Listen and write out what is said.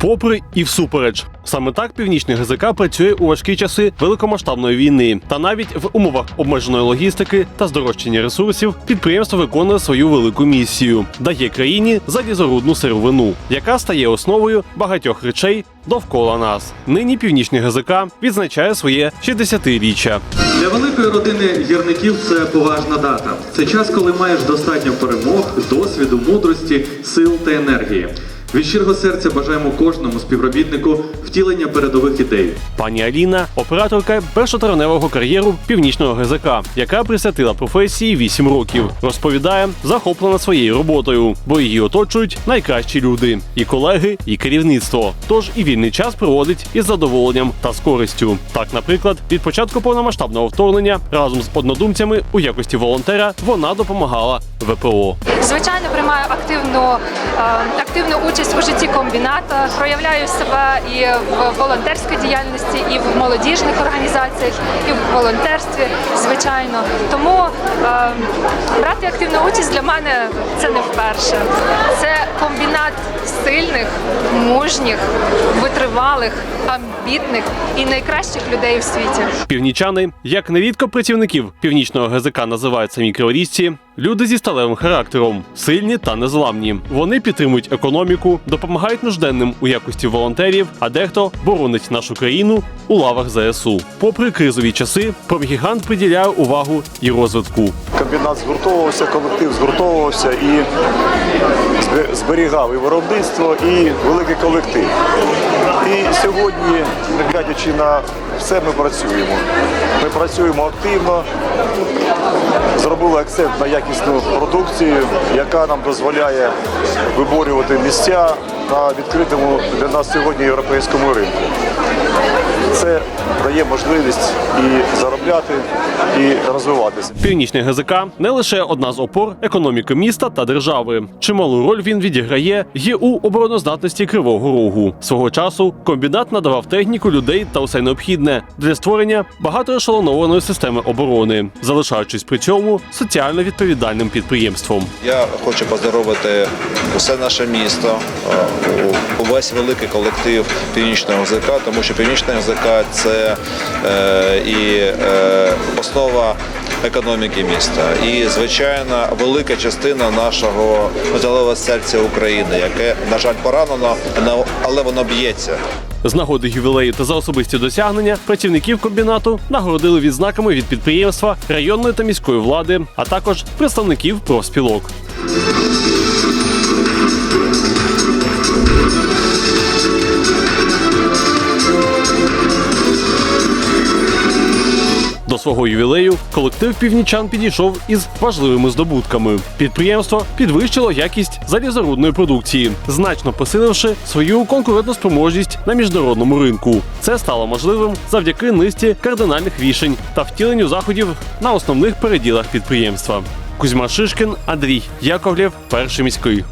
Попри і всупереч, саме так північний ГЗК працює у важкі часи великомасштабної війни. Та навіть в умовах обмеженої логістики та здорожчання ресурсів підприємство виконує свою велику місію, дає країні залізорудну сировину, яка стає основою багатьох речей довкола нас. Нині північний ГЗК відзначає своє 60-річчя. Для великої родини гірників це поважна дата. Це час, коли маєш достатньо перемог, досвіду, мудрості, сил та енергії. Від щирого серця бажаємо кожному співробітнику втілення передових ідей. Пані Аліна операторка першотравневого кар'єру північного ГЗК, яка присвятила професії 8 років. Розповідає, захоплена своєю роботою, бо її оточують найкращі люди, і колеги, і керівництво. Тож і вільний час проводить із задоволенням та з користю. Так, наприклад, від початку повномасштабного вторгнення разом з однодумцями у якості волонтера вона допомагала ВПО. Звичайно, приймаю активну, е, активну участь у житті комбіната, проявляю себе і в волонтерській діяльності, і в молодіжних організаціях, і в волонтерстві, звичайно. Тому е, брати активну участь для мене це не вперше. Це комбінат сильних, мужніх, витривалих, амбітних і найкращих людей у світі. Північани, як нерідко працівників північного ГЗК називають самі криворізці, люди зі сталевим характером, сильні та незламні. Вони підтримують економіку, допомагають нужденним у якості волонтерів, а дехто боронить нашу країну у лавах ЗСУ. Попри кризові часи, промгігант приділяє увагу і розвитку. комбінат згуртовувався, колектив згуртовувався і збе- зберігав і виробництво, і великий колектив. І сьогодні, глядячи на все, ми працюємо. Ми працюємо активно, зробили акцент на якісну продукцію, яка нам дозволяє виборювати місця на відкритому для нас сьогодні європейському ринку. Це дає можливість і заробляти, і розвиватися. Північний ГЗК не лише одна з опор економіки міста та держави. Чималу роль він відіграє є у обороноздатності Кривого Рогу. Свого часу комбінат надавав техніку, людей та усе необхідне для створення багатоешелонованої системи оборони, залишаючись при цьому соціально відповідальним підприємством. Я хочу поздоровити усе наше місто, е, увесь великий колектив північного ГЗК, тому що північний ГЗК це е, і е, основа економіки міста. І, звичайно, велика частина нашого металевого серця України, яке, на жаль, поранено, но- але воно б'ється. З нагоди ювілею та за особисті досягнення працівників комбінату нагородили відзнаками від підприємства, районної та міської влади, а також представників профспілок. Свого ювілею колектив північан підійшов із важливими здобутками. Підприємство підвищило якість залізорудної продукції, значно посиливши свою конкурентоспроможність на міжнародному ринку. Це стало можливим завдяки низці кардинальних рішень та втіленню заходів на основних переділах підприємства. Кузьма Шишкін, Андрій Яковлєв, перший міський.